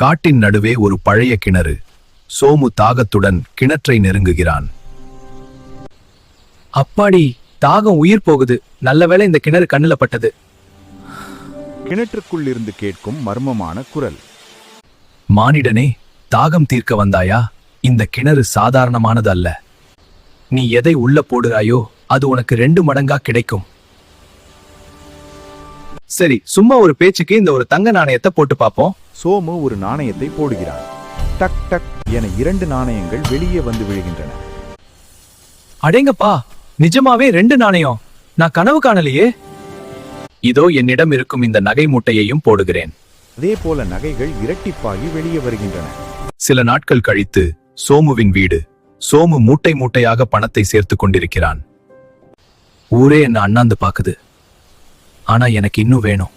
காட்டின் நடுவே ஒரு பழைய கிணறு. சோமு தாகத்துடன் கிணற்றை நெருங்குகிறான். அப்பாடி தாகம் உயிர் போகுது. நல்ல வேளை இந்த கிணறு கண்ணுல பட்டது. கிணற்றுக்குள் இருந்து கேட்கும் மர்மமான குரல். மானிடனே தாகம் தீர்க்க வந்தாயா? இந்த கிணறு சாதாரணமானது அல்ல. நீ எதை உள்ள போடுறாயோ அது உனக்கு ரெண்டு மடங்கா கிடைக்கும். சரி சும்மா ஒரு பேச்சுக்கு இந்த ஒரு தங்க நாணயத்தை போட்டு பாப்போம். சோமு ஒரு நாணயத்தை போடுகிறான். டக் டக் என இரண்டு நாணயங்கள் வெளியே வந்து விழுகின்றன. அடேங்கப்பா நிஜமாவே ரெண்டு நாணயம். நான் கனவு காணலையே. இதோ என்னிடம் இருக்கும் இந்த நகை மூட்டையையும் போடுகிறேன். அதே போல நகைகள் இரட்டிப்பாகி வெளியே வருகின்றன. சில நாட்கள் கழித்து சோமுவின் வீடு சோமு மூட்டை மூட்டையாக பணத்தை சேர்த்து கொண்டிருக்கிறான். ஊரே என்ன அண்ணாந்து பாக்குது ஆனா எனக்கு இன்னும் வேணும்.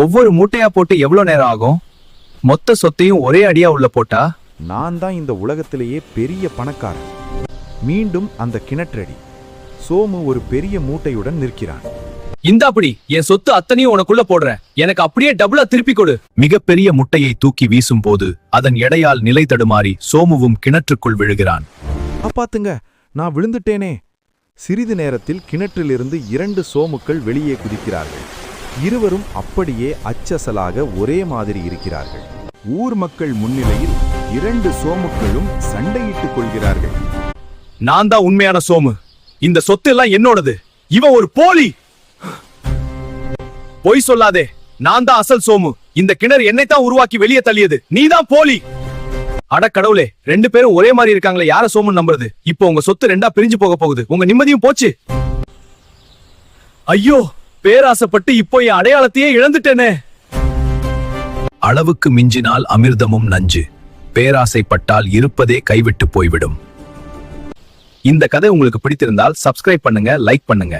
ஒவ்வொரு மூட்டையா போட்டு எவ்வளவு நேரம் ஆகும்? மொத்த சொத்தையும் ஒரே அடியா உள்ள போட்டா? நான் தான் இந்த உலகத்திலேயே பெரிய பணக்காரன். மீண்டும் அந்த கிணற்றடி. சோமு ஒரு பெரிய மூட்டையுடன் நிற்கிறான். இந்தாப்படி என் சொத்து அத்தனையும் உனக்குள்ள போடுறேன். எனக்கு அப்படியே டபுளா திருப்பி கொடு. மிகப்பெரிய முட்டையை தூக்கி வீசும்போது அதன் எடையால் நிலை தடுமாறி சோமுவும் கிணற்றுக்குள் விழுகிறான். காப்பாத்துங்க நான் விழுந்துட்டேனே. சிறிது நேரத்தில் கிணற்றிலிருந்து இரண்டு சோமுக்கள் வெளியே குதிக்கிறார்கள். இருவரும் அப்படியே அச்சசலாக ஒரே மாதிரி இருக்கிறார்கள். ஊர் மக்கள் முன்னிலையில் இரண்டு சோமுக்களும் சண்டையிட்டுக் கொள்கிறார்கள். நான் தான் உண்மையான சோமு. இந்த சொத்து எல்லாம் என்னோடது. இவன் ஒரு போலி. பொய் சொல்லாதே. நான் தான் அசல் சோமு. இந்த கிணறு என்னைத்தான் உருவாக்கி வெளியே தள்ளியது. நீதான் போலி. அட கடவுளே ரெண்டு பேரும் ஒரே மாதிரி இருக்காங்களே. யார சோமு நம்புறது? இப்போ உங்க சொத்து ரெண்டா பிரிஞ்சு போக போகுது. உங்க நிம்மதியும் போச்சு. ஐயோ! பேராசைப்பட்டு இப்போ என் அடையாளத்தையே இழந்துட்டேனே. அளவுக்கு மிஞ்சினால் அமிர்தமும் நஞ்சு. பேராசைப்பட்டால் இருப்பதே கைவிட்டு போய்விடும். இந்த கதை உங்களுக்கு பிடித்திருந்தால் சப்ஸ்கிரைப் பண்ணுங்க லைக் பண்ணுங்க.